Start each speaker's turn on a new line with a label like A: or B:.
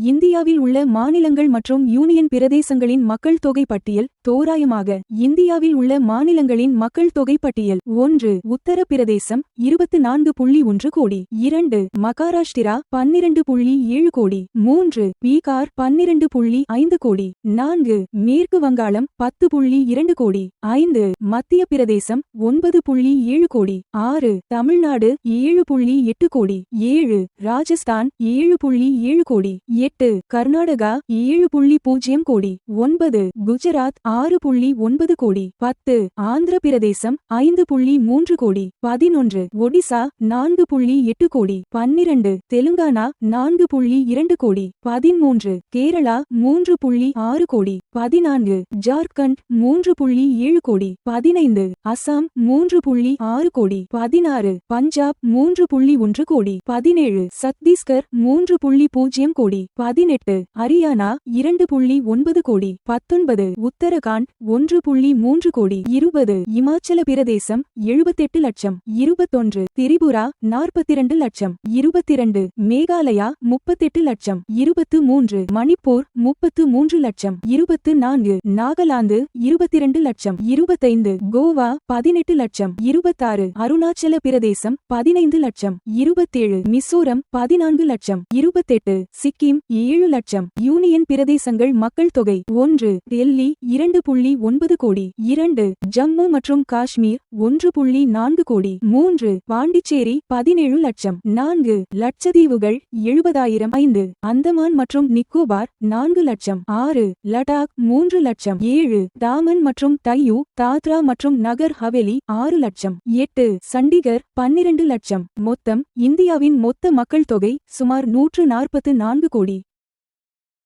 A: இந்தியாவில் உள்ள மாநிலங்கள் மற்றும் யூனியன் பிரதேசங்களின் மக்கள் தொகை பட்டியல் தோராயமாக இந்தியாவில் உள்ள மாநிலங்களின் மக்கள் தொகை பட்டியல் ஒன்று உத்தரப்பிரதேசம் இருபத்து நான்கு புள்ளி ஒன்று கோடி இரண்டு மகாராஷ்டிரா பன்னிரண்டு புள்ளி ஏழு கோடி மூன்று பீகார் பன்னிரண்டு புள்ளி ஐந்து கோடி நான்கு மேற்கு வங்காளம் பத்து புள்ளி இரண்டு கோடி ஐந்து மத்திய பிரதேசம் ஒன்பது புள்ளி ஏழு கோடி ஆறு தமிழ்நாடு ஏழு புள்ளி எட்டு கோடி ஏழு ராஜஸ்தான் ஏழு புள்ளி ஏழு கோடி எட்டு கர்நாடகா ஏழு புள்ளி பூஜ்ஜியம் கோடி ஒன்பது குஜராத் ஆறு புள்ளி ஒன்பது கோடி பத்து ஆந்திர பிரதேசம் ஐந்து புள்ளி மூன்று கோடி பதினொன்று ஒடிசா நான்கு புள்ளி எட்டு கோடி பன்னிரண்டு தெலுங்கானா நான்கு புள்ளி இரண்டு கோடி பதிமூன்று கேரளா மூன்று புள்ளி ஆறு கோடி பதினான்கு ஜார்க்கண்ட் மூன்று புள்ளி ஏழு கோடி பதினைந்து அசாம் மூன்று புள்ளி ஆறு கோடி பதினாறு பஞ்சாப் மூன்று புள்ளி ஒன்று கோடி பதினேழு சத்தீஸ்கர் மூன்று புள்ளி பூஜ்ஜியம் கோடி பதினெட்டு ஹரியானா இரண்டு புள்ளி ஒன்பது கோடி பத்தொன்பது உத்தரகாண்ட் ஒன்று புள்ளி மூன்று கோடி இருபது இமாச்சல பிரதேசம் எழுபத்தெட்டு லட்சம் இருபத்தொன்று திரிபுரா நாற்பத்திரண்டு லட்சம் இருபத்திரண்டு மேகாலயா முப்பத்தெட்டு லட்சம் இருபத்து மூன்று மணிப்பூர் முப்பத்து மூன்று லட்சம் இருபத்து நான்கு நாகாலாந்து இருபத்திரண்டு லட்சம் இருபத்தைந்து கோவா பதினெட்டு லட்சம் இருபத்தாறு அருணாச்சல பிரதேசம் பதினைந்து லட்சம் இருபத்தேழு மிசோரம் பதினான்கு லட்சம் இருபத்தெட்டு சிக்கிம் ஏழு லட்சம். யூனியன் பிரதேசங்கள் மக்கள் தொகை ஒன்று. டெல்லி இரண்டு புள்ளி ஒன்பது கோடி. இரண்டு. ஜம்மு மற்றும் காஷ்மீர் ஒன்று புள்ளி நான்கு கோடி. மூன்று. பாண்டிச்சேரி பதினேழு லட்சம். நான்கு. லட்சத்தீவுகள் எழுபதாயிரம். ஐந்து. அந்தமான் மற்றும் நிக்கோபார் நான்கு லட்சம். ஆறு. லடாக் மூன்று லட்சம். ஏழு. தாமன் மற்றும் தையூ தாத்ரா மற்றும் நகர் ஹவேலி ஆறு லட்சம். எட்டு. சண்டிகர் பன்னிரண்டு லட்சம். மொத்தம் இந்தியாவின் மொத்த மக்கள் தொகை சுமார் நூற்று நாற்பத்து நான்கு கோடி.